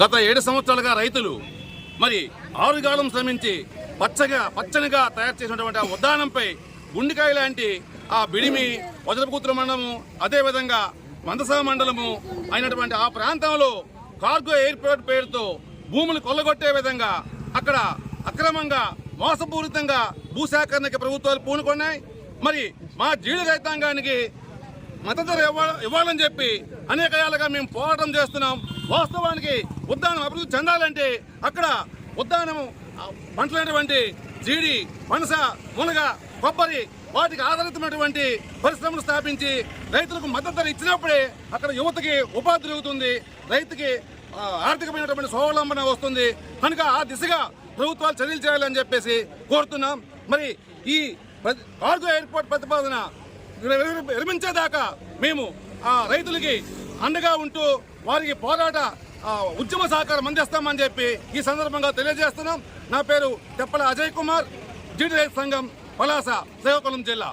గత ఏడు సంవత్సరాలుగా రైతులు మరి ఆరుగాలం శ్రమించి పచ్చగా పచ్చనిగా తయారు చేసినటువంటి ఆ ఉద్దానంపై గుండికాయ లాంటి ఆ బిడిమి వజ్రపుత్ర మండలము అదేవిధంగా మందసా మండలము అయినటువంటి ఆ ప్రాంతంలో కార్గో ఎయిర్పోర్ట్ పేరుతో భూములు కొల్లగొట్టే విధంగా అక్కడ అక్రమంగా మోసపూరితంగా భూసేకరణకి ప్రభుత్వాలు పూనుకున్నాయి. మరి మా జీడి రైతాంగానికి మద్దతు ఇవ్వాలని చెప్పి అనేక ఏళ్ళగా మేము పోరాటం చేస్తున్నాం. వాస్తవానికి ఉద్దానం అభివృద్ధి చెందాలంటే అక్కడ ఉద్దానం పంటలైనటువంటి జీడి పనస మునగ కొబ్బరి వాటికి ఆధారితమైనటువంటి పరిశ్రమలు స్థాపించి రైతులకు మద్దతు ధర ఇచ్చినప్పుడే అక్కడ యువతకి ఉపాధి దొరుకుతుంది. రైతుకి ఆర్థికమైనటువంటి స్వావలంబన వస్తుంది. కనుక ఆ దిశగా ప్రభుత్వాలు చర్యలు చేయాలని చెప్పేసి కోరుతున్నాం. మరి ఈ కార్గో ఎయిర్పోర్ట్ ప్రతిపాదన నిర్మించేదాకా విరమించేదాకా మేము ఆ రైతులకి అండగా ఉంటూ వారికి పోరాట ఉద్యమ సహకారం అందిస్తామని చెప్పి ఈ సందర్భంగా తెలియజేస్తున్నాం. నా పేరు తెప్పల అజయ్ కుమార్ జీడి రైతు సంఘం పలాస శ్రీకాకుళం జిల్లా.